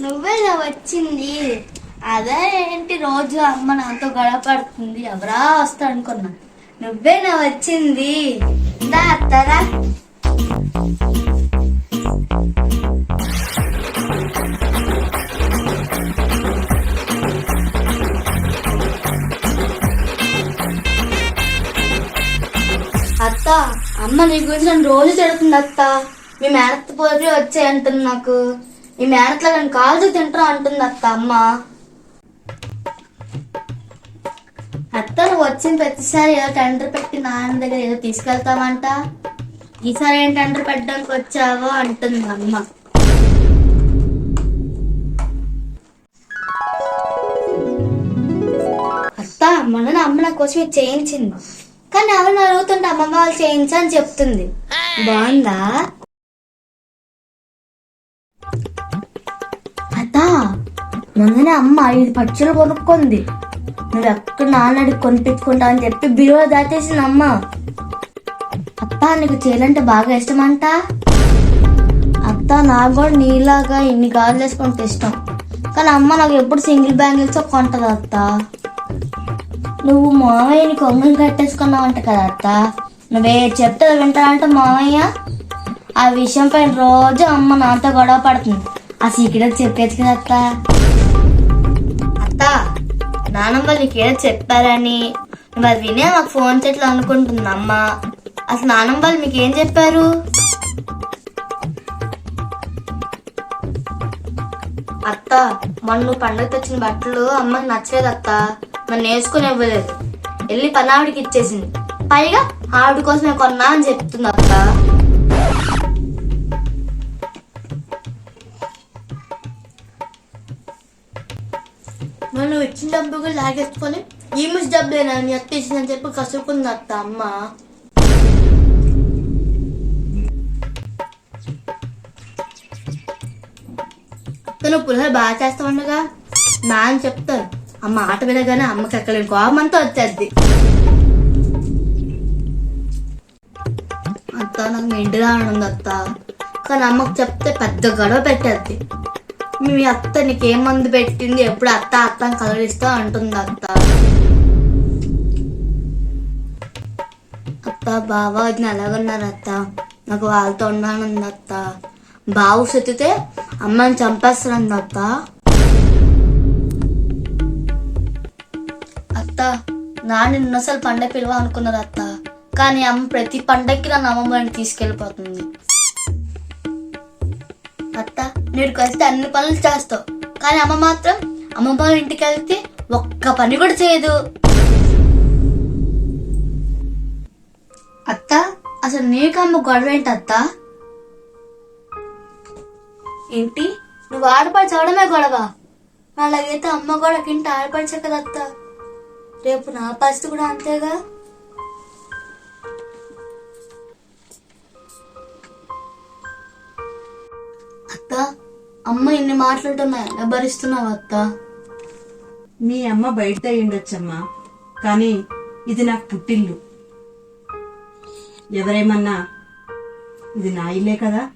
నువ్వే వచ్చింది. అదే ఏంటి రోజు అమ్మ నాతో గడపడుతుంది ఎవరా వస్తా అనుకున్నా. నువ్వేనా వచ్చింది. దా అత్తారా. అత్త అమ్మ నీ గురించి నన్ను రోజు తిడుతుంది అత్త. మీ మేనత్త పోతే వచ్చాయి నాకు. ఈ మేనట్లో నేను కాల్చి తింటా అంటుంది అత్త అమ్మ. అత్త వచ్చిన ప్రతిసారి ఏదో టెండర్ పెట్టి నాన్న దగ్గర ఏదో తీసుకెళ్తామంట ఈసారి ఏం టెండర్ పెట్టడానికి వచ్చావో అంటుంది అమ్మ. అత్త మొన్న నా అమ్మ నా కోసం ఇది చేయించింది. కానీ ఎవరు అడుగుతుంటే అమ్మమ్మ వాళ్ళు చేయించని చెప్తుంది. బాగుందా? మొన్ననే అమ్మ ఐదు పచ్చలు కొనుక్కుంది. నువ్వు ఎక్కడ నాన్నడి అడిగి కొనిపించుకుంటా అని చెప్పి బీరువా దాటేసింది అమ్మ అత్త నీకు చీలంటే బాగా ఇష్టమంట? అత్త నాకు కూడా నీలాగా ఇన్ని గాజులు వేసుకుంటే ఇష్టం. కానీ అమ్మ నాకు ఎప్పుడు సింగిల్ బ్యాంగిల్స్ కొంటది అత్త. నువ్వు మావయ్యని కొంగలు కట్టేసుకున్నావంట కదా అత్త. నువ్వే చెప్తే వింటానంట మావయ్య. ఆ విషయం పైన రోజు అమ్మ నాతో గొడవ పడుతుంది. ఆ సీక్రెట్ చెప్పేది కదా అత్త. అత్త నానమ్మ నీకేదో చెప్పారని. నువ్వు అది వినే మాకు ఫోన్ చెట్లు అనుకుంటుంది అమ్మ అసలు నానమ్మ వాళ్ళు మీకేం చెప్పారు? అత్త మొన్న నువ్వు పండుగ తెచ్చిన బట్టలు అమ్మకి నచ్చలేదు అత్త. నన్ను వేసుకుని ఇవ్వలేదు. వెళ్ళి పని ఆవిడకి ఇచ్చేసింది. పైగా ఆవిడ కోసమే కొన్నా అని చెప్తుంది అత్త. మరి నువ్వు ఇచ్చిన డబ్బుగా కూడా లాగేసుకొని ఈ మిస్ డబ్బులేనా నీ అత్త ఇచ్చిందని చెప్పి కసురుకుంది అత్త అమ్మ. అక్క నువ్వు పులిహోర బాగా చేస్తా ఉండగా అని చెప్తాను అమ్మ ఆట వినగానే అమ్మకి అక్కడ కోపం అంతా వచ్చేద్ది. అత్త నాకు మెండుగా ఉంది అత్త. కానీ అమ్మకు చెప్తే పెద్ద గొడవ పెట్టేద్ది. మీ అత్త నీకేం మందు పెట్టింది ఎప్పుడు అత్త అత్త కలరిస్తా అంటుంది అత్త. అత్త బావా అది ఎలాగన్నారు అత్త? నాకు వాళ్ళతో ఉండాలని అత్త. బావు సుత్తితే అమ్మని చంపేస్తానంది అత్త. అత్త నాన్న నిన్నసలు పండగ పిలువ అనుకున్నారు అత్త. కానీ అమ్మ ప్రతి పండగకి నన్ను అమ్మమ్మని తీసుకెళ్ళిపోతుంది. నీటికి వస్తే అన్ని పనులు చేస్తావు. కానీ అమ్మ మాత్రం అమ్మమ్మ వాళ్ళ ఇంటికి వెళ్తే ఒక్క పని కూడా చేయదు. అత్త అసలు నీకు అమ్మ గొడవ ఏంటి అత్త? ఏంటి? నువ్వు ఆడపడి చదవడమే గొడవ. అలాగైతే అమ్మ కూడా ఇంటి ఆడపడిచే కదా అత్త. రేపు నా పరిస్థితి కూడా అంతేగా? అత్త అమ్మ ఇన్ని మాట్లాడుతున్నా భరిస్తున్నావు అత్త. మీ అమ్మ బయట ఉండొచ్చమ్మా కానీ ఇది నాకు పుట్టిల్లు. ఎవరేమన్నా ఇది నా ఇల్లే కదా?